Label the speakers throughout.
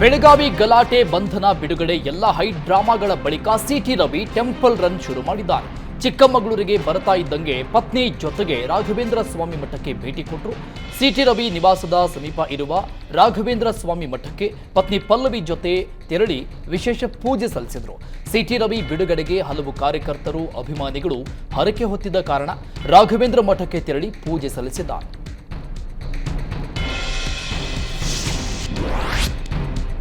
Speaker 1: ಬೆಳಗಾವಿ ಗಲಾಟೆ, ಬಂಧನ, ಬಿಡುಗಡೆ ಎಲ್ಲ ಹೈ ಡ್ರಾಮಾಗಳ ಬಳಿಕ ಸಿಟಿ ರವಿ ಟೆಂಪಲ್ ರನ್ ಶುರು ಮಾಡಿದ್ದಾರೆ. ಚಿಕ್ಕಮಗಳೂರಿಗೆ ಬರ್ತಾ ಇದ್ದಂಗೆ ಪತ್ನಿ ಜೊತೆಗೆ ರಾಘವೇಂದ್ರ ಸ್ವಾಮಿ ಮಠಕ್ಕೆ ಭೇಟಿ ಕೊಟ್ಟರು ಸಿಟಿ ರವಿ ನಿವಾಸದ ಸಮೀಪ ಇರುವ ರಾಘವೇಂದ್ರ ಸ್ವಾಮಿ ಮಠಕ್ಕೆ ಪತ್ನಿ ಪಲ್ಲವಿ ಜೊತೆ ತೆರಳಿ ವಿಶೇಷ ಪೂಜೆ ಸಲ್ಲಿಸಿದರು. ಸಿಟಿ ರವಿ ಬಿಡುಗಡೆಗೆ ಹಲವು ಕಾರ್ಯಕರ್ತರು, ಅಭಿಮಾನಿಗಳು ಹರಕೆ ಹೊತ್ತಿದ್ದ ಕಾರಣ ರಾಘವೇಂದ್ರ ಮಠಕ್ಕೆ ತೆರಳಿ ಪೂಜೆ ಸಲ್ಲಿಸಿದ್ದಾರೆ.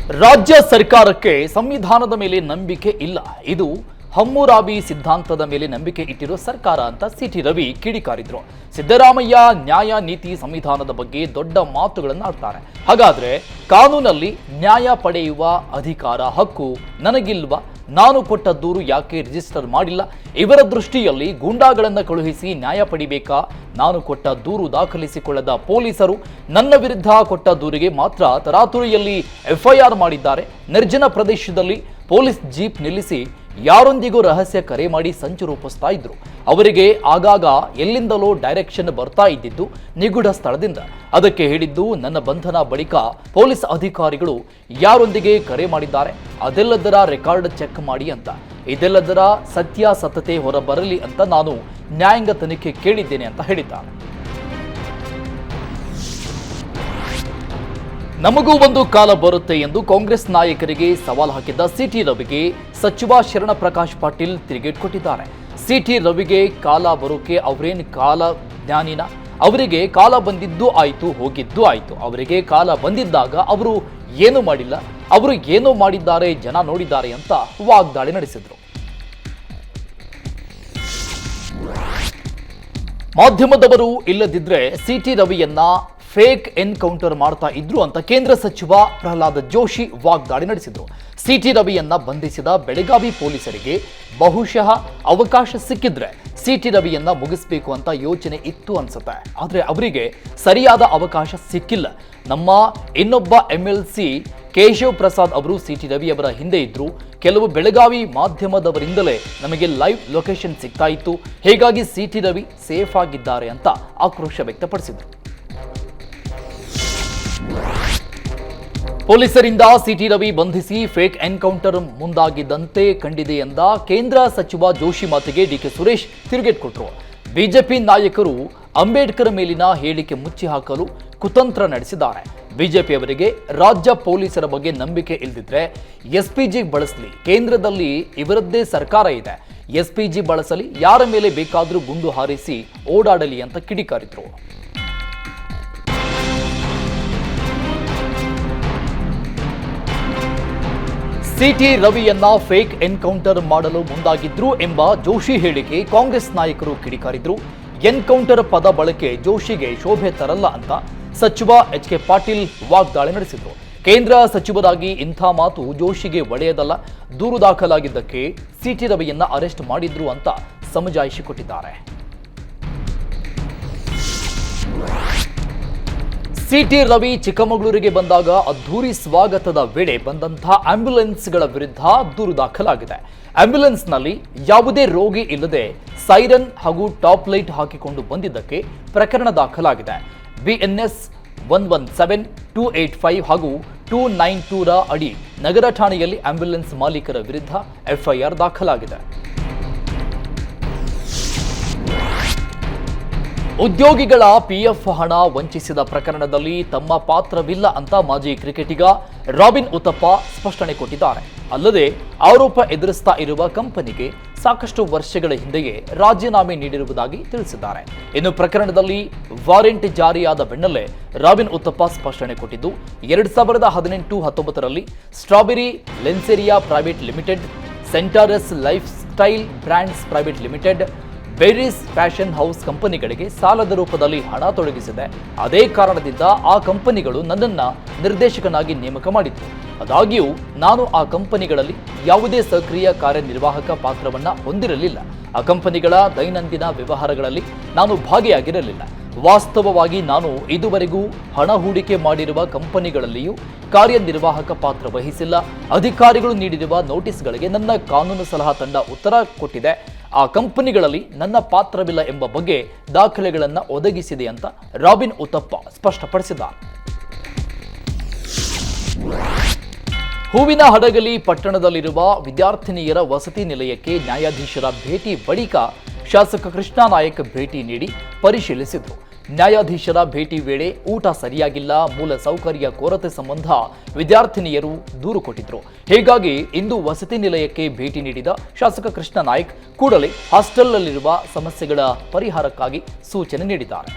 Speaker 1: ರಾಜ್ಯ ಸರ್ಕಾರಕ್ಕೆ ಸಂವಿಧಾನದ ಮೇಲೆ ನಂಬಿಕೆ ಇಲ್ಲ. ಇದು ಹಮ್ಮುರಾಬಿ ಸಿದ್ಧಾಂತದ ಮೇಲೆ ನಂಬಿಕೆ ಇಟ್ಟಿರೋ ಸರ್ಕಾರ ಅಂತ ಸಿಟಿ ರವಿ ಕಿಡಿಕಾರಿದ್ರು. ಸಿದ್ದರಾಮಯ್ಯ ನ್ಯಾಯ ನೀತಿ ಸಂವಿಧಾನದ ಬಗ್ಗೆ ದೊಡ್ಡ ಮಾತುಗಳನ್ನು ಆಡ್ತಾರೆ ಹಾಗಾದ್ರೆ ಕಾನೂನಲ್ಲಿ ನ್ಯಾಯ ಪಡೆಯುವ ಅಧಿಕಾರ ಹಕ್ಕು ನನಗಿಲ್ವಾ? ನಾನು ಕೊಟ್ಟ ದೂರು ಯಾಕೆ ರಿಜಿಸ್ಟರ್ ಮಾಡಿಲ್ಲ? ಇವರ ದೃಷ್ಟಿಯಲ್ಲಿ ಗೂಂಡಾಗಳನ್ನು ಕಳುಹಿಸಿ ನ್ಯಾಯ ಪಡಿಬೇಕಾ? ನಾನು ಕೊಟ್ಟ ದೂರು ದಾಖಲಿಸಿಕೊಳ್ಳದ ಪೊಲೀಸರು ನನ್ನ ವಿರುದ್ಧ ಕೊಟ್ಟ ದೂರಿಗೆ ಮಾತ್ರ ತರಾತುರಿಯಲ್ಲಿ ಎಫ್ಐಆರ್ ಮಾಡಿದ್ದಾರೆ. ನಿರ್ಜನ ಪ್ರದೇಶದಲ್ಲಿ ಪೊಲೀಸ್ ಜೀಪ್ ನಿಲ್ಲಿಸಿ ಯಾರೊಂದಿಗೂ ರಹಸ್ಯ ಕರೆ ಮಾಡಿ ಸಂಚು ರೂಪಿಸ್ತಾ ಇದ್ರು. ಅವರಿಗೆ ಆಗಾಗ ಎಲ್ಲಿಂದಲೋ ಡೈರೆಕ್ಷನ್ ಬರ್ತಾ ಇದ್ದಿದ್ದು ನಿಗೂಢ ಸ್ಥಳದಿಂದ. ಅದಕ್ಕೆ ಹೇಳಿದ್ದು ನನ್ನ ಬಂಧನ ಬಳಿಕ ಪೊಲೀಸ್ ಅಧಿಕಾರಿಗಳು ಯಾರೊಂದಿಗೆ ಕರೆ ಮಾಡಿದ್ದಾರೆ? ಅದೆಲ್ಲದರ ರೆಕಾರ್ಡ್ ಚೆಕ್ ಮಾಡಿ ಅಂತ. ಇದೆಲ್ಲದರ ಸತ್ಯಾಸತತೆ ಹೊರಬರಲಿ ಅಂತ ನಾನು ನ್ಯಾಯಾಂಗ ತನಿಖೆ ಕೇಳಿದ್ದೇನೆ ಅಂತ ಹೇಳಿದ್ದಾನೆ. ನಮಗೂ ಒಂದು ಕಾಲ ಬರುತ್ತೆ ಎಂದು ಕಾಂಗ್ರೆಸ್ ನಾಯಕರಿಗೆ ಸವಾಲು ಹಾಕಿದ್ದ ಸಿಟಿ ರವಿಗೆ ಸಚಿವ ಶರಣ ಪ್ರಕಾಶ್ ಪಾಟೀಲ್ ತಿರುಗೇಟ್ ಕೊಟ್ಟಿದ್ದಾರೆ. ಸಿಟಿ ರವಿಗೆ ಕಾಲ ಬರೋಕೆ ಅವರೇನು ಕಾಲ ಜ್ಞಾನಿನ? ಅವರಿಗೆ ಕಾಲ ಬಂದಿದ್ದು ಆಯ್ತು, ಹೋಗಿದ್ದು ಆಯ್ತು. ಅವರಿಗೆ ಕಾಲ ಬಂದಿದ್ದಾಗ ಅವರು ಏನು ಮಾಡಿಲ್ಲ, ಅವರು ಏನು ಮಾಡಿದ್ದಾರೆ, ಜನ ನೋಡಿದ್ದಾರೆ ಅಂತ ವಾಗ್ದಾಳಿ ನಡೆಸಿದ್ರು. ಮಾಧ್ಯಮದವರು ಇಲ್ಲದಿದ್ರೆ ಸಿಟಿ ರವಿಯನ್ನ ಫೇಕ್ ಎನ್ಕೌಂಟರ್ ಮಾಡ್ತಾ ಇದ್ರು ಅಂತ ಕೇಂದ್ರ ಸಚಿವ ಪ್ರಹ್ಲಾದ್ ಜೋಶಿ ವಾಗ್ದಾಳಿ ನಡೆಸಿದ್ರು. ಸಿಟಿ ರವಿಯನ್ನ ಬಂಧಿಸಿದ ಬೆಳಗಾವಿ ಪೊಲೀಸರಿಗೆ ಬಹುಶಃ ಅವಕಾಶ ಸಿಕ್ಕಿದ್ರೆ ಸಿಟಿ ರವಿಯನ್ನ ಮುಗಿಸ್ಬೇಕು ಅಂತ ಯೋಚನೆ ಇತ್ತು ಅನ್ಸುತ್ತೆ. ಆದ್ರೆ ಅವರಿಗೆ ಸರಿಯಾದ ಅವಕಾಶ ಸಿಕ್ಕಿಲ್ಲ. ನಮ್ಮ ಇನ್ನೊಬ್ಬ M L C Keshav Prasad ಅವರು ಸಿಟಿ ರವಿ ಅವರ ಹಿಂದೆ ಇದ್ರು. ಕೆಲವು ಬೆಳಗಾವಿ ಮಾಧ್ಯಮದವರಿಂದಲೇ ನಮಗೆ ಲೈವ್ ಲೊಕೇಶನ್ ಸಿಗ್ತಾ ಇತ್ತು. ಹೀಗಾಗಿ ಸಿಟಿ ರವಿ ಸೇಫ್ ಆಗಿದ್ದಾರೆ ಅಂತ ಆಕ್ರೋಶ ವ್ಯಕ್ತಪಡಿಸಿದ್ರು. ಪೊಲೀಸರಿಂದ ಸಿಟಿ ರವಿ ಬಂಧಿಸಿ ಫೇಕ್ ಎನ್ಕೌಂಟರ್ ಮುಂದಾಗಿದ್ದಂತೆ ಕಂಡಿದೆ ಎಂದ ಕೇಂದ್ರ ಸಚಿವ ಜೋಶಿ ಮಾತಿಗೆ ಡಿಕೆ ಸುರೇಶ್ ತಿರುಗೇಟ್ ಕೊಟ್ಟರು. ಬಿಜೆಪಿ ನಾಯಕರು ಅಂಬೇಡ್ಕರ್ ಮೇಲಿನ ಹೇಳಿಕೆ ಮುಚ್ಚಿ ಹಾಕಲು ಕುತಂತ್ರ ನಡೆಸಿದ್ದಾರೆ. ಬಿಜೆಪಿಯವರಿಗೆ ರಾಜ್ಯ ಪೊಲೀಸರ ಬಗ್ಗೆ ನಂಬಿಕೆ ಇಲ್ಲದಿದ್ರೆ ಎಸ್ಪಿಜಿ ಬಳಸಲಿ. ಕೇಂದ್ರದಲ್ಲಿ ಇವರದ್ದೇ ಸರ್ಕಾರ ಇದೆ. ಎಸ್ಪಿಜಿ ಬಳಸಲಿ, ಯಾರ ಮೇಲೆ ಬೇಕಾದರೂ ಗುಂಡು ಹಾರಿಸಿ ಓಡಾಡಲಿ ಅಂತ ಕಿಡಿಕಾರಿದ್ರು. ಸಿಟಿ ರವಿಯನ್ನ ಫೇಕ್ ಎನ್ಕೌಂಟರ್ ಮಾಡಲು ಮುಂದಾಗಿದ್ರು ಎಂಬ ಜೋಶಿ ಹೇಳಿಕೆ ಕಾಂಗ್ರೆಸ್ ನಾಯಕರು ಕಿಡಿಕಾರಿದ್ರು. ಎನ್ಕೌಂಟರ್ ಪದ ಬಳಕೆ ಜೋಶಿಗೆ ಶೋಭೆ ತರಲ್ಲ ಅಂತ ಸಚಿವ ಎಚ್ ಕೆ ಪಾಟೀಲ್ ವಾಗ್ದಾಳಿ ನಡೆಸಿದ್ರು. ಕೇಂದ್ರ ಸಚಿವರಾಗಿ ಇಂಥ ಮಾತು ಜೋಶಿಗೆ ಒಡೆಯದಲ್ಲ. ದೂರು ದಾಖಲಾಗಿದ್ದಕ್ಕೆ ಸಿಟಿ ರವಿಯನ್ನ ಅರೆಸ್ಟ್ ಮಾಡಿದ್ರು ಅಂತ ಸಮಜಾಯಿಷಿ ಕೊಟ್ಟಿದ್ದಾರೆ. ಸಿಟಿ ರವಿ ಚಿಕ್ಕಮಗಳೂರಿಗೆ ಬಂದಾಗ ಅದ್ಧೂರಿ ಸ್ವಾಗತದ ವೇಳೆ ಬಂದಂತಹ ಆಂಬ್ಯುಲೆನ್ಸ್ಗಳ ವಿರುದ್ಧ ದೂರು ದಾಖಲಾಗಿದೆ. ಆಂಬ್ಯುಲೆನ್ಸ್ನಲ್ಲಿ ಯಾವುದೇ ರೋಗಿ ಇಲ್ಲದೆ ಸೈರನ್ ಹಾಗೂ ಟಾಪ್ ಲೈಟ್ ಹಾಕಿಕೊಂಡು ಬಂದಿದ್ದಕ್ಕೆ ಪ್ರಕರಣ ದಾಖಲಾಗಿದೆ. BNS one one seven two eight five ಹಾಗೂ ಟೂ ನೈನ್ ಟೂರ ಅಡಿ ನಗರ ಠಾಣೆಯಲ್ಲಿ ಆಂಬ್ಯುಲೆನ್ಸ್ ಮಾಲೀಕರ ವಿರುದ್ಧ ಎಫ್ಐಆರ್ ದಾಖಲಾಗಿದೆ. ಉದ್ಯೋಗಿಗಳ ಪಿಎಫ್ ಹಣ ವಂಚಿಸಿದ ಪ್ರಕರಣದಲ್ಲಿ ತಮ್ಮ ಪಾತ್ರವಿಲ್ಲ ಅಂತ ಮಾಜಿ ಕ್ರಿಕೆಟಿಗ ರಾಬಿನ್ ಉತ್ತಪ್ಪ ಸ್ಪಷ್ಟನೆ ಕೊಟ್ಟಿದ್ದಾರೆ. ಅಲ್ಲದೆ ಆರೋಪ ಎದುರಿಸ್ತಾ ಇರುವ ಕಂಪನಿಗೆ ಸಾಕಷ್ಟು ವರ್ಷಗಳ ಹಿಂದೆಯೇ ರಾಜೀನಾಮೆ ನೀಡಿರುವುದಾಗಿ ತಿಳಿಸಿದ್ದಾರೆ. ಇನ್ನು ಪ್ರಕರಣದಲ್ಲಿ ವಾರೆಂಟ್ ಜಾರಿಯಾದ ಬೆನ್ನಲ್ಲೇ ರಾಬಿನ್ ಉತ್ತಪ್ಪ ಸ್ಪಷ್ಟನೆ ಕೊಟ್ಟಿದ್ದು, ಎರಡ್ ಸಾವಿರದ ಹದಿನೆಂಟು ಹತ್ತೊಂಬತ್ತರಲ್ಲಿ strawberry, ಲೆನ್ಸೆರಿಯಾ private limited, Centaurus lifestyle brands private limited Berries fashion house ಕಂಪನಿಗಳಿಗೆ ಸಾಲದ ರೂಪದಲ್ಲಿ ಹಣ ತೊಡಗಿಸಿದೆ. ಅದೇ ಕಾರಣದಿಂದ ಆ ಕಂಪನಿಗಳು ನನ್ನನ್ನ ನಿರ್ದೇಶಕನಾಗಿ ನೇಮಕ ಮಾಡಿತ್ತು ಆದಾಗ್ಯೂ, ನಾನು ಆ ಕಂಪನಿಗಳಲ್ಲಿ ಯಾವುದೇ ಸಕ್ರಿಯ ಕಾರ್ಯನಿರ್ವಾಹಕ ಪಾತ್ರವನ್ನ ಹೊಂದಿರಲಿಲ್ಲ. ಆ ಕಂಪನಿಗಳ ದೈನಂದಿನ ವ್ಯವಹಾರಗಳಲ್ಲಿ ನಾನು ಭಾಗಿಯಾಗಿರಲಿಲ್ಲ. ವಾಸ್ತವವಾಗಿ ನಾನು ಇದುವರೆಗೂ ಹಣ ಹೂಡಿಕೆ ಮಾಡಿರುವ ಕಂಪನಿಗಳಲ್ಲಿಯೂ ಕಾರ್ಯನಿರ್ವಾಹಕ ಪಾತ್ರ ವಹಿಸಿಲ್ಲ. ಅಧಿಕಾರಿಗಳು ನೀಡಿರುವ ನೋಟಿಸ್ಗಳಿಗೆ ನನ್ನ ಕಾನೂನು ಸಲಹಾ ತಂಡ ಉತ್ತರ ಕೊಟ್ಟಿದೆ. ಆ ಕಂಪನಿಗಳಲ್ಲಿ ನನ್ನ ಪಾತ್ರವಿಲ್ಲ ಎಂಬ ಬಗ್ಗೆ ದಾಖಲೆಗಳನ್ನು ಒದಗಿಸಿದೆ ಅಂತ ರಾಬಿನ್ ಉತ್ತಪ್ಪ ಸ್ಪಷ್ಟಪಡಿಸಿದ್ದಾರೆ. ಹೂವಿನ ಹಡಗಲಿ ಪಟ್ಟಣದಲ್ಲಿರುವ ವಿದ್ಯಾರ್ಥಿನಿಯರ ವಸತಿ ನಿಲಯಕ್ಕೆ ನ್ಯಾಯಾಧೀಶರ ಭೇಟಿ ಬಳಿಕ ಶಾಸಕ ಕೃಷ್ಣ ನಾಯಕ್ ಭೇಟಿ ನೀಡಿ ಪರಿಶೀಲಿಸಿದರು ನ್ಯಾಯಾಧೀಶರ ಭೇಟಿ ವೇಳೆ ಊಟ ಸರಿಯಾಗಿಲ್ಲ, ಮೂಲ ಸೌಕರ್ಯ ಕೊರತೆ ಸಂಬಂಧ ವಿದ್ಯಾರ್ಥಿನಿಯರು ದೂರು ಕೊಟ್ಟಿದ್ರು. ಹೀಗಾಗಿ ಇಂದು ವಸತಿ ನಿಲಯಕ್ಕೆ ಭೇಟಿ ನೀಡಿದ ಶಾಸಕ ಕೃಷ್ಣ ನಾಯ್ಕ್ ಕೂಡಲೇ ಹಾಸ್ಟೆಲ್ನಲ್ಲಿರುವ ಸಮಸ್ಯೆಗಳ ಪರಿಹಾರಕ್ಕಾಗಿ ಸೂಚನೆ ನೀಡಿದ್ದಾರೆ.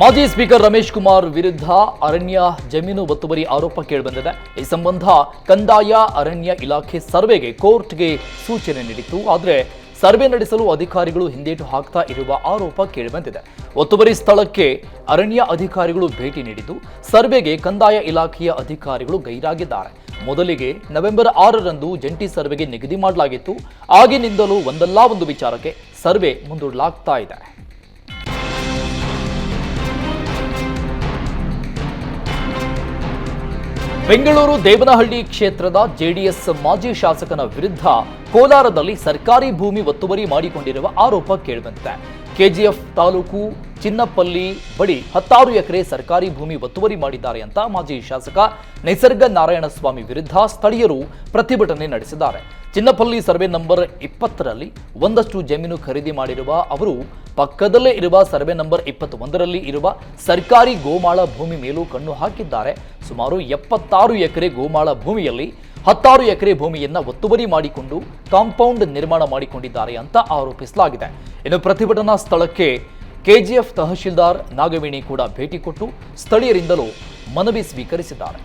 Speaker 1: ಮಾಜಿ ಸ್ಪೀಕರ್ ರಮೇಶ್ ಕುಮಾರ್ ವಿರುದ್ಧ ಅರಣ್ಯ ಜಮೀನು ಒತ್ತುವರಿ ಆರೋಪ ಕೇಳಿಬಂದಿದೆ. ಈ ಸಂಬಂಧ ಕಂದಾಯ ಅರಣ್ಯ ಇಲಾಖೆ ಸರ್ವೆಗೆ ಕೋರ್ಟ್ಗೆ ಸೂಚನೆ ನೀಡಿತ್ತು. ಆದರೆ ಸರ್ವೆ ನಡೆಸಲು ಅಧಿಕಾರಿಗಳು ಹಿಂದೇಟು ಹಾಕ್ತಾ ಇರುವ ಆರೋಪ ಕೇಳಿಬಂದಿದೆ. ಒತ್ತುವರಿ ಸ್ಥಳಕ್ಕೆ ಅರಣ್ಯ ಅಧಿಕಾರಿಗಳು ಭೇಟಿ ನೀಡಿದ್ದು, ಸರ್ವೆಗೆ ಕಂದಾಯ ಇಲಾಖೆಯ ಅಧಿಕಾರಿಗಳು ಗೈರಾಗಿದ್ದಾರೆ. ಮೊದಲಿಗೆ ನವೆಂಬರ್ ಆರರಂದು ಜಂಟಿ ಸರ್ವೆಗೆ ನಿಗದಿ ಮಾಡಲಾಗಿತ್ತು. ಆಗಿನಿಂದಲೂ ಒಂದಲ್ಲ ಒಂದು ವಿಚಾರಕ್ಕೆ ಸರ್ವೆ ಮುಂದೂಡಲಾಗ್ತಾ ಇದೆ. ಬೆಂಗಳೂರು ದೇವನಹಳ್ಳಿ ಕ್ಷೇತ್ರದ ಜೆಡಿಎಸ್ ಮಾಜಿ ಶಾಸಕನ ವಿರುದ್ಧ ಕೋಲಾರದಲ್ಲಿ ಸರ್ಕಾರಿ ಭೂಮಿ ಒತ್ತುವರಿ ಮಾಡಿಕೊಂಡಿರುವ ಆರೋಪ ಕೇಳಿಬಂದಿದೆ. ಕೆಜಿಎಫ್ ತಾಲೂಕು ಚಿನ್ನಪಲ್ಲಿ ಬಳಿ ಹತ್ತಾರು ಎಕರೆ ಸರ್ಕಾರಿ ಭೂಮಿ ಒತ್ತುವರಿ ಮಾಡಿದ್ದಾರೆ ಅಂತ ಮಾಜಿ ಶಾಸಕ ನಿಸರ್ಗ ನಾರಾಯಣಸ್ವಾಮಿ ವಿರುದ್ಧ ಸ್ಥಳೀಯರು ಪ್ರತಿಭಟನೆ ನಡೆಸಿದ್ದಾರೆ. ಚಿನ್ನಪಲ್ಲಿ ಸರ್ವೆ ನಂಬರ್ ಇಪ್ಪತ್ತರಲ್ಲಿ ಒಂದಷ್ಟು ಜಮೀನು ಖರೀದಿ ಮಾಡಿರುವ ಅವರು ಪಕ್ಕದಲ್ಲೇ ಇರುವ ಸರ್ವೆ ನಂಬರ್ ಇಪ್ಪತ್ತೊಂದರಲ್ಲಿ ಇರುವ ಸರ್ಕಾರಿ ಗೋಮಾಳ ಭೂಮಿ ಮೇಲೂ ಕಣ್ಣು ಹಾಕಿದ್ದಾರೆ. ಸುಮಾರು ಎಪ್ಪತ್ತಾರು ಎಕರೆ ಗೋಮಾಳ ಭೂಮಿಯಲ್ಲಿ ಹತ್ತಾರು ಎಕರೆ ಭೂಮಿಯನ್ನ ಒತ್ತುವರಿ ಮಾಡಿಕೊಂಡು ಕಾಂಪೌಂಡ್ ನಿರ್ಮಾಣ ಮಾಡಿಕೊಂಡಿದ್ದಾರೆ ಅಂತ ಆರೋಪಿಸಲಾಗಿದೆ. ಇನ್ನು ಪ್ರತಿಭಟನಾ ಸ್ಥಳಕ್ಕೆ ಕೆಜಿಎಫ್ ತಹಶೀಲ್ದಾರ್ ನಾಗವೇಣಿ ಕೂಡ ಭೇಟಿ ಕೊಟ್ಟು ಸ್ಥಳೀಯರಿಂದಲೂ ಮನವಿ ಸ್ವೀಕರಿಸಿದ್ದಾರೆ.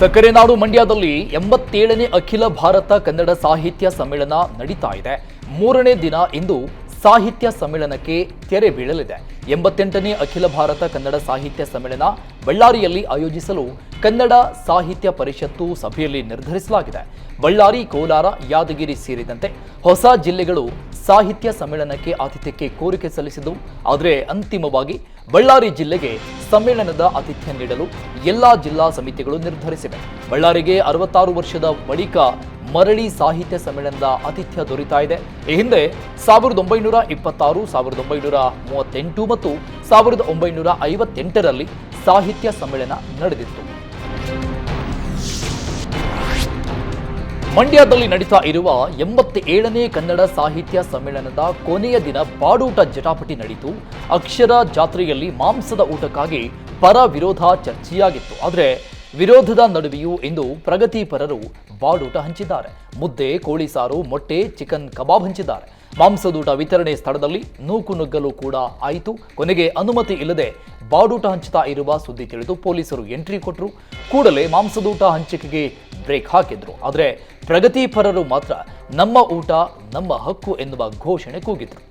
Speaker 1: ಸಕ್ಕರೆ ನಾಡು ಮಂಡ್ಯದಲ್ಲಿ ಎಂಬತ್ತೇಳನೇ ಅಖಿಲ ಭಾರತ ಕನ್ನಡ ಸಾಹಿತ್ಯ ಸಮ್ಮೇಳನ ನಡೀತಾ ಇದೆ. ಮೂರನೇ ದಿನ ಇಂದು ಸಾಹಿತ್ಯ ಸಮ್ಮೇಳನಕ್ಕೆ ತೆರೆ ಬೀಳಲಿದೆ. ಎಂಬತ್ತೆಂಟನೇ ಅಖಿಲ ಭಾರತ ಕನ್ನಡ ಸಾಹಿತ್ಯ ಸಮ್ಮೇಳನ ಬಳ್ಳಾರಿಯಲ್ಲಿ ಆಯೋಜಿಸಲು ಕನ್ನಡ ಸಾಹಿತ್ಯ ಪರಿಷತ್ತು ಸಭೆಯಲ್ಲಿ ನಿರ್ಧರಿಸಲಾಗಿದೆ. ಬಳ್ಳಾರಿ, ಕೋಲಾರ, ಯಾದಗಿರಿ ಸೇರಿದಂತೆ ಹೊಸ ಜಿಲ್ಲೆಗಳು ಸಾಹಿತ್ಯ ಸಮ್ಮೇಳನಕ್ಕೆ ಆತಿಥ್ಯಕ್ಕೆ ಕೋರಿಕೆ ಸಲ್ಲಿಸಿದ್ದು, ಆದರೆ ಅಂತಿಮವಾಗಿ ಬಳ್ಳಾರಿ ಜಿಲ್ಲೆಗೆ ಸಮ್ಮೇಳನದ ಆತಿಥ್ಯ ನೀಡಲು ಎಲ್ಲಾ ಜಿಲ್ಲಾ ಸಮಿತಿಗಳು ನಿರ್ಧರಿಸಿವೆ. ಬಳ್ಳಾರಿಗೆ ಅರವತ್ತಾರು ವರ್ಷದ ಬಳಿಕ ಮರಳಿ ಸಾಹಿತ್ಯ ಸಮ್ಮೇಳನದ ಆತಿಥ್ಯ ದೊರೀತಾ ಇದೆ. ಈ ಹಿಂದೆ ಸಾವಿರದ ಒಂಬೈನೂರ ಇಪ್ಪತ್ತಾರು, ಸಾವಿರದ ಒಂಬೈನೂರ ಮೂವತ್ತೆಂಟು ಮತ್ತು ಸಾವಿರದ ಒಂಬೈನೂರ ಐವತ್ತೆಂಟರಲ್ಲಿ ಸಾಹಿತ್ಯ ಸಮ್ಮೇಳನ ನಡೆದಿತ್ತು. ಮಂಡ್ಯದಲ್ಲಿ ನಡೀತಾ ಇರುವ ಎಂಬತ್ತೇಳನೇ ಕನ್ನಡ ಸಾಹಿತ್ಯ ಸಮ್ಮೇಳನದ ಕೊನೆಯ ದಿನ ಬಾಡೂಟ ಜಟಾಪಟಿ ನಡೆಯಿತು ಅಕ್ಷರ ಜಾತ್ರೆಯಲ್ಲಿ ಮಾಂಸದ ಊಟಕ್ಕಾಗಿ ಪರ ವಿರೋಧ ಚರ್ಚೆಯಾಗಿತ್ತು. ಆದರೆ ವಿರೋಧದ ನಡುವೆಯೂ ಇಂದು ಪ್ರಗತಿಪರರು ಬಾಡೂಟ ಹಂಚಿದ್ದಾರೆ. ಮುದ್ದೆ, ಕೋಳಿ ಸಾರು, ಮೊಟ್ಟೆ, ಚಿಕನ್ ಕಬಾಬ್ ಹಂಚಿದ್ದಾರೆ. ಮಾಂಸದೂಟ ವಿತರಣೆ ಸ್ಥಳದಲ್ಲಿ ನೂಕು ನುಗ್ಗಲು ಕೂಡ ಆಯಿತು. ಕೊನೆಗೆ ಅನುಮತಿ ಇಲ್ಲದೆ ಬಾಡೂಟ ಹಂಚುತ್ತಾ ಇರುವ ಸುದ್ದಿ ತಿಳಿದು ಪೊಲೀಸರು ಎಂಟ್ರಿ ಕೊಟ್ಟರು ಕೂಡಲೇ ಮಾಂಸದೂಟ ಹಂಚಿಕೆಗೆ ಬ್ರೇಕ್ ಹಾಕಿದ್ರು. ಆದರೆ ಪ್ರಗತಿಪರರು ಮಾತ್ರ ನಮ್ಮ ಊಟ, ನಮ್ಮ ಹಕ್ಕು ಎನ್ನುವ ಘೋಷಣೆ ಕೂಗಿದ್ರು.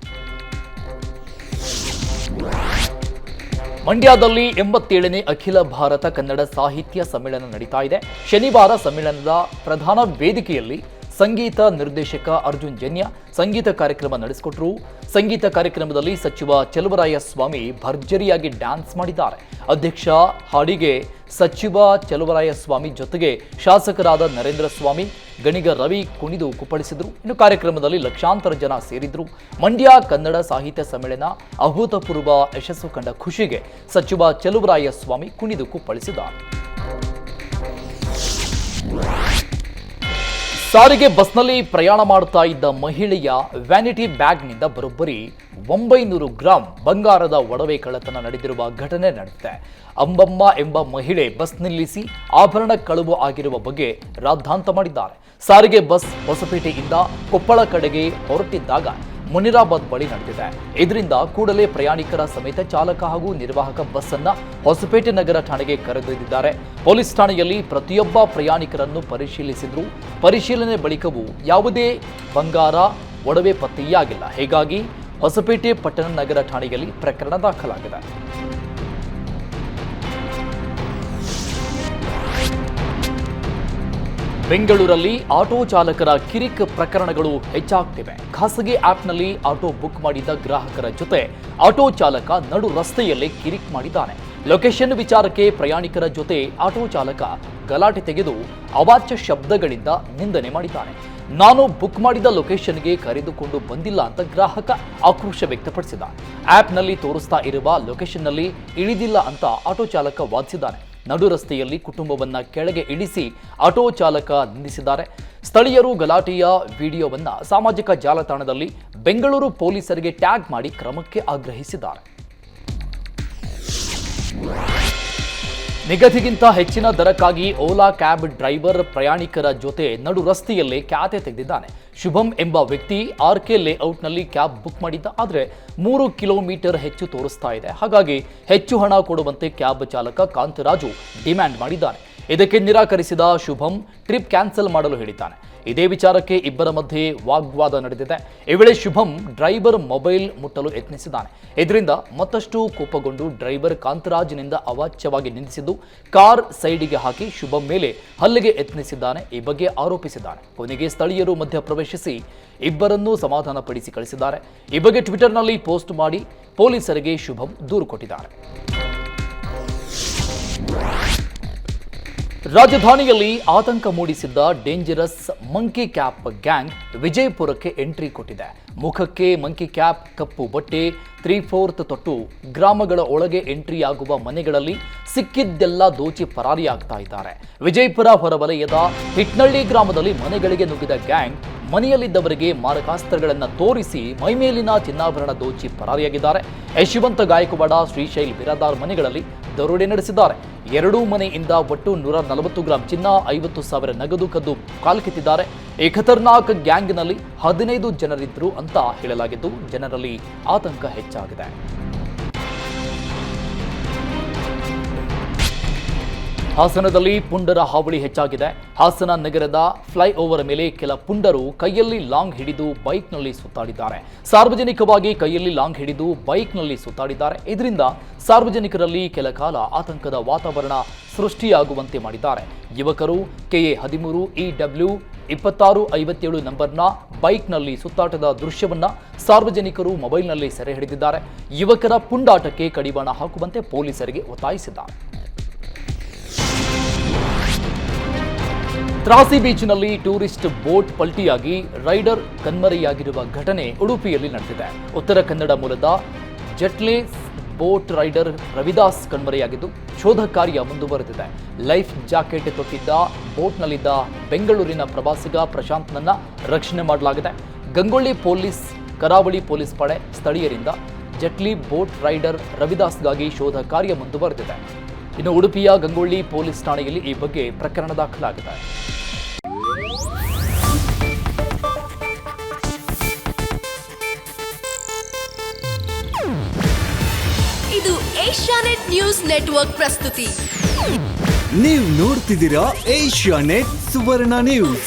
Speaker 1: ಮಂಡ್ಯದಲ್ಲಿ ಎಂಬತ್ತೇಳನೇ ಅಖಿಲ ಭಾರತ ಕನ್ನಡ ಸಾಹಿತ್ಯ ಸಮ್ಮೇಳನ ನಡೀತಾ ಇದೆ. ಶನಿವಾರ ಸಮ್ಮೇಳನದ ಪ್ರಧಾನ ವೇದಿಕೆಯಲ್ಲಿ ಸಂಗೀತ ನಿರ್ದೇಶಕ ಅರ್ಜುನ್ ಜನ್ಯ ಸಂಗೀತ ಕಾರ್ಯಕ್ರಮ ನಡೆಸಿಕೊಟ್ರು. ಸಂಗೀತ ಕಾರ್ಯಕ್ರಮದಲ್ಲಿ ಸಚಿವ ಚಲುವರಾಯ ಸ್ವಾಮಿ ಭರ್ಜರಿಯಾಗಿ ಡ್ಯಾನ್ಸ್ ಮಾಡಿದ್ದಾರೆ. ಅಧ್ಯಕ್ಷ ಹಾಡಿಗೆ ಸಚಿವ ಚಲುವರಾಯ ಸ್ವಾಮಿ ಜೊತೆಗೆ ಶಾಸಕರಾದ ನರೇಂದ್ರ ಸ್ವಾಮಿ, ಗಣಿಗ ರವಿ ಕುಣಿದು ಕುಪ್ಪಳಿಸಿದರು. ಇನ್ನು ಕಾರ್ಯಕ್ರಮದಲ್ಲಿ ಲಕ್ಷಾಂತರ ಜನ ಸೇರಿದ್ರು. ಮಂಡ್ಯ ಕನ್ನಡ ಸಾಹಿತ್ಯ ಸಮ್ಮೇಳನ ಅಭೂತಪೂರ್ವ ಯಶಸ್ಸು ಕಂಡ ಖುಷಿಗೆ ಸಚಿವ ಚಲುವರಾಯ ಸ್ವಾಮಿ ಕುಣಿದು ಕುಪ್ಪಳಿಸಿದ್ದಾರೆ. ಸಾರಿಗೆ ಬಸ್ನಲ್ಲಿ ಪ್ರಯಾಣ ಮಾಡುತ್ತಾ ಇದ್ದ ಮಹಿಳೆಯ ವ್ಯಾನಿಟಿ ಬ್ಯಾಗ್ನಿಂದ ಬರೋಬ್ಬರಿ ಒಂಬೈನೂರು ಗ್ರಾಂ ಬಂಗಾರದ ಒಡವೆ ಕಳ್ಳತನ ನಡೆದಿರುವ ಘಟನೆ ನಡೆದಿದೆ. ಅಂಬಮ್ಮ ಎಂಬ ಮಹಿಳೆ ಬಸ್ ನಿಲ್ಲಿಸಿ ಆಭರಣ ಕಳುವು ಆಗಿರುವ ಬಗ್ಗೆ ರಾದ್ಧಾಂತ ಮಾಡಿದ್ದಾರೆ. ಸಾರಿಗೆ ಬಸ್ ಹೊಸಪೇಟೆಯಿಂದ ಕೊಪ್ಪಳ ಕಡೆಗೆ ಹೊರಟಿದ್ದಾಗ ಮುನಿರಾಬಾದ್ ಬಳಿ ನಡೆದಿದೆ. ಇದರಿಂದ ಕೂಡಲೇ ಪ್ರಯಾಣಿಕರ ಸಮೇತ ಚಾಲಕ ಹಾಗೂ ನಿರ್ವಾಹಕ ಬಸ್ ಅನ್ನ ಹೊಸಪೇಟೆ ನಗರ ಠಾಣೆಗೆ ಕರೆದೊಯ್ದಿದ್ದಾರೆ. ಪೊಲೀಸ್ ಠಾಣೆಯಲ್ಲಿ ಪ್ರತಿಯೊಬ್ಬ ಪ್ರಯಾಣಿಕರನ್ನು ಪರಿಶೀಲಿಸಿದ್ರು ಪರಿಶೀಲನೆ ಬಳಿಕವೂ ಯಾವುದೇ ಬಂಗಾರ, ಒಡವೆ ಪತ್ತೆಯಾಗಿಲ್ಲ. ಹೀಗಾಗಿ ಹೊಸಪೇಟೆ ಪಟ್ಟಣ ನಗರ ಠಾಣೆಯಲ್ಲಿ ಪ್ರಕರಣ ದಾಖಲಾಗಿದೆ. ಬೆಂಗಳೂರಲ್ಲಿ ಆಟೋ ಚಾಲಕರ ಕಿರಿಕ್ ಪ್ರಕರಣಗಳು ಹೆಚ್ಚಾಗ್ತಿವೆ. ಖಾಸಗಿ ಆಪ್ನಲ್ಲಿ ಆಟೋ ಬುಕ್ ಮಾಡಿದ್ದ ಗ್ರಾಹಕರ ಜೊತೆ ಆಟೋ ಚಾಲಕ ನಡು ರಸ್ತೆಯಲ್ಲಿ ಕಿರಿಕ್ ಮಾಡಿದ್ದಾನೆ. ಲೊಕೇಶನ್ ವಿಚಾರಕ್ಕೆ ಪ್ರಯಾಣಿಕರ ಜೊತೆ ಆಟೋ ಚಾಲಕ ಗಲಾಟೆ ತೆಗೆದು ಅವಾಚ್ಯ ಶಬ್ದಗಳಿಂದ ನಿಂದನೆ ಮಾಡಿದ್ದಾನೆ. ನಾನು ಬುಕ್ ಮಾಡಿದ ಲೊಕೇಶನ್ಗೆ ಕರೆದುಕೊಂಡು ಬಂದಿಲ್ಲ ಅಂತ ಗ್ರಾಹಕ ಆಕ್ರೋಶ ವ್ಯಕ್ತಪಡಿಸಿದ. ಆಪ್ನಲ್ಲಿ ತೋರಿಸ್ತಾ ಇರುವ ಲೊಕೇಶನ್ನಲ್ಲಿ ಇಳಿದಿಲ್ಲ ಅಂತ ಆಟೋ ಚಾಲಕ ವಾದಿಸಿದ್ದಾನೆ. ನಡು ರಸ್ತೆಯಲ್ಲಿ ಕುಟುಂಬವನ್ನ ಕೆಳಗೆ ಇಳಿಸಿ ಆಟೋ ಚಾಲಕ ನಿಂದಿಸಿದ್ದಾರೆ. ಸ್ಥಳೀಯರು ಗಲಾಟೆಯ ವಿಡಿಯೋವನ್ನ ಸಾಮಾಜಿಕ ಜಾಲತಾಣದಲ್ಲಿ ಬೆಂಗಳೂರು ಪೊಲೀಸರಿಗೆ ಟ್ಯಾಗ್ ಮಾಡಿ ಕ್ರಮಕ್ಕೆ ಆಗ್ರಹಿಸಿದ್ದಾರೆ. ನಿಗದಿಗಿಂತ ಹೆಚ್ಚಿನ ದರಕ್ಕಾಗಿ ಓಲಾ ಕ್ಯಾಬ್ ಡ್ರೈವರ್ ಪ್ರಯಾಣಿಕರ ಜೊತೆ ನಡು ರಸ್ತೆಯಲ್ಲೇ ಖ್ಯಾತೆ ತೆಗೆದಿದ್ದಾನೆ. ಶುಭಂ ಎಂಬ ವ್ಯಕ್ತಿ ಆರ್ ಕೆ ಲೇಔಟ್ನಲ್ಲಿ ಕ್ಯಾಬ್ ಬುಕ್ ಮಾಡಿದ್ದ, ಆದರೆ ಮೂರು ಕಿಲೋಮೀಟರ್ ಹೆಚ್ಚು ತೋರಿಸ್ತಾ ಇದೆ. ಹಾಗಾಗಿ ಹೆಚ್ಚು ಹಣ ಕೊಡುವಂತೆ ಕ್ಯಾಬ್ ಚಾಲಕ ಕಾಂತರಾಜು ಡಿಮ್ಯಾಂಡ್ ಮಾಡಿದ್ದಾನೆ. ಇದಕ್ಕೆ ನಿರಾಕರಿಸಿದ ಶುಭಂ, ಟ್ರಿಪ್ ಕ್ಯಾನ್ಸಲ್ ಮಾಡಲು ಹೇಳಿದ್ದಾನೆ. ಇದೇ ವಿಚಾರಕ್ಕೆ ಇಬ್ಬರ ಮಧ್ಯೆ ವಾಗ್ವಾದ ನಡೆದಿದೆ. ಈ ವೇಳೆ ಶುಭಂ ಡ್ರೈವರ್ ಮೊಬೈಲ್ ಮುಟ್ಟಲು ಯತ್ನಿಸಿದ್ದಾನೆ. ಇದರಿಂದ ಮತ್ತಷ್ಟು ಕೋಪಗೊಂಡು ಡ್ರೈವರ್ ಕಾಂತರಾಜ್ನಿಂದ ಅವಾಚ್ಯವಾಗಿ ನಿಂದಿಸಿದ್ದು, ಕಾರ್ ಸೈಡಿಗೆ ಹಾಕಿ ಶುಭಂ ಮೇಲೆ ಹಲ್ಲೆಗೆ ಯತ್ನಿಸಿದ್ದಾನೆ ಈ ಬಗ್ಗೆ ಆರೋಪಿಸಿದ್ದಾನೆ. ಕೊನೆಗೆ ಸ್ಥಳೀಯರು ಮಧ್ಯ ಪ್ರವೇಶಿಸಿ ಸಮಾಧಾನ ಸಮಾಧಾನಪಡಿಸಿ ಕಳಿಸಿದ್ದಾರೆ. ಈ ಬಗ್ಗೆ ಟ್ವಿಟರ್ನಲ್ಲಿ ಪೋಸ್ಟ್ ಮಾಡಿ ಪೊಲೀಸರಿಗೆ ಶುಭಂ ದೂರು ಕೊಟ್ಟಿದ್ದಾರೆ. ರಾಜಧಾನಿಯಲ್ಲಿ ಆತಂಕ ಮೂಡಿಸಿದ್ದ ಡೇಂಜರಸ್ ಮಂಕಿ ಕ್ಯಾಪ್ ಗ್ಯಾಂಗ್ ವಿಜಯಪುರಕ್ಕೆ ಎಂಟ್ರಿ ಕೊಟ್ಟಿದೆ. ಮುಖಕ್ಕೆ ಮಂಕಿ ಕ್ಯಾಪ್ ಕಪ್ಪು ಬಟ್ಟೆ ತ್ರೀ ಫೋರ್ತ್ ತೊಟ್ಟು, ಗ್ರಾಮಗಳ ಒಳಗೆ ಎಂಟ್ರಿಯಾಗುವ ಮನೆಗಳಲ್ಲಿ ಸಿಕ್ಕಿದ್ದೆಲ್ಲ ದೋಚಿ ಪರಾರಿಯಾಗ್ತಾ ಇದ್ದಾರೆ. ವಿಜಯಪುರ ಹೊರವಲಯದ ಹಿಟ್ನಳ್ಳಿ ಗ್ರಾಮದಲ್ಲಿ ಮನೆಗಳಿಗೆ ನುಗ್ಗಿದ ಗ್ಯಾಂಗ್ ಮನೆಯಲ್ಲಿದ್ದವರಿಗೆ ಮಾರಕಾಸ್ತ್ರಗಳನ್ನು ತೋರಿಸಿ ಮೈಮೇಲಿನ ಚಿನ್ನಾಭರಣ ದೋಚಿ ಪರಾರಿಯಾಗಿದ್ದಾರೆ. ಯಶವಂತ ಗಾಯಕವಾಡ ಶ್ರೀಶೈಲ್ ಬಿರಾದಾರ್ ಮನೆಗಳಲ್ಲಿ ದರೋಡೆ ನಡೆಸಿದ್ದಾರೆ. ಎರಡೂ ಮನೆಯಿಂದ ಒಟ್ಟು ನೂರ ನಲವತ್ತು ಗ್ರಾಂ ಚಿನ್ನ, ಐವತ್ತು ಸಾವಿರ ನಗದು ಕದ್ದು ಕಾಲ್ಕಿತ್ತಿದ್ದಾರೆ ಈ ಖತರ್ನಾಕ್ ಗ್ಯಾಂಗ್ನಲ್ಲಿ ಹದಿನೈದು ಜನರಿದ್ದರು ಅಂತ ಹೇಳಲಾಗಿದ್ದು, ಜನರಲ್ಲಿ ಆತಂಕ ಹೆಚ್ಚಾಗಿದೆ. ಹಾಸನದಲ್ಲಿ ಪುಂಡರ ಹಾವಳಿ ಹೆಚ್ಚಾಗಿದೆ. ಹಾಸನ ನಗರದ ಫ್ಲೈಓವರ್ ಮೇಲೆ ಕೆಲ ಪುಂಡರು ಕೈಯಲ್ಲಿ ಲಾಂಗ್ ಹಿಡಿದು ಬೈಕ್ನಲ್ಲಿ ಸುತ್ತಾಡಿದ್ದಾರೆ. ಸಾರ್ವಜನಿಕವಾಗಿ ಕೈಯಲ್ಲಿ ಲಾಂಗ್ ಹಿಡಿದು ಬೈಕ್ನಲ್ಲಿ ಸುತ್ತಾಡಿದ್ದಾರೆ. ಇದರಿಂದ ಸಾರ್ವಜನಿಕರಲ್ಲಿ ಕೆಲ ಕಾಲ ಆತಂಕದ ವಾತಾವರಣ ಸೃಷ್ಟಿಯಾಗುವಂತೆ ಮಾಡಿದ್ದಾರೆ. ಯುವಕರು ಕೆಎ ಹದಿಮೂರು, ಇ ಡಬ್ಲ್ಯೂ ಇಪ್ಪತ್ತಾರು, ಐವತ್ತೇಳು ನಂಬರ್ನ ಬೈಕ್ನಲ್ಲಿ ಸುತ್ತಾಟದ ದೃಶ್ಯವನ್ನು ಸಾರ್ವಜನಿಕರು ಮೊಬೈಲ್ನಲ್ಲಿ ಸೆರೆ ಹಿಡಿದಿದ್ದಾರೆ. ಯುವಕರ ಪುಂಡಾಟಕ್ಕೆ ಕಡಿವಾಣ ಹಾಕುವಂತೆ ಪೊಲೀಸರಿಗೆ ಒತ್ತಾಯಿಸಿದ್ದಾರೆ. ತ್ರಾಸಿ ಬೀಚ್ನಲ್ಲಿ ಟೂರಿಸ್ಟ್ ಬೋಟ್ ಪಲ್ಟಿಯಾಗಿ ರೈಡರ್ ಕಣ್ಮರೆಯಾಗಿರುವ ಘಟನೆ ಉಡುಪಿಯಲ್ಲಿ ನಡೆದಿದೆ. ಉತ್ತರ ಕನ್ನಡ ಮೂಲದ ಜಟ್ಲೆ ಬೋಟ್ ರೈಡರ್ ರವಿದಾಸ್ ಕಣ್ಮರೆಯಾಗಿದ್ದು, ಶೋಧ ಕಾರ್ಯ ಮುಂದುವರೆದಿದೆ. ಲೈಫ್ ಜಾಕೆಟ್ ತೊಟ್ಟಿದ್ದ ಬೋಟ್ನಲ್ಲಿದ್ದ ಬೆಂಗಳೂರಿನ ಪ್ರವಾಸಿಗ ಪ್ರಶಾಂತ್ನನ್ನ ರಕ್ಷಣೆ ಮಾಡಲಾಗಿದೆ. ಗಂಗೊಳ್ಳಿ ಪೊಲೀಸ್, ಕರಾವಳಿ ಪೊಲೀಸ್ ಪಡೆ ಸ್ಥಳೀಯರಿಂದ ಜಟ್ಲಿ ಬೋಟ್ ರೈಡರ್ ರವಿದಾಸ್ಗಾಗಿ ಶೋಧ ಕಾರ್ಯ ಮುಂದುವರೆದಿದೆ. ಇನ್ನು ಉಡುಪಿಯ ಗಂಗೊಳ್ಳಿ ಪೊಲೀಸ್ ಠಾಣೆಯಲ್ಲಿ ಈ ಬಗ್ಗೆ ಪ್ರಕರಣ ದಾಖಲಾಗಿದೆ.
Speaker 2: ಇದು ಏಷ್ಯಾನೆಟ್ ನ್ಯೂಸ್ ನೆಟ್ವರ್ಕ್ ಪ್ರಸ್ತುತಿ.
Speaker 3: ನೀವು ನೋಡ್ತಿದ್ದೀರಾ ಏಷ್ಯಾ ನೆಟ್ ಸುವರ್ಣ ನ್ಯೂಸ್.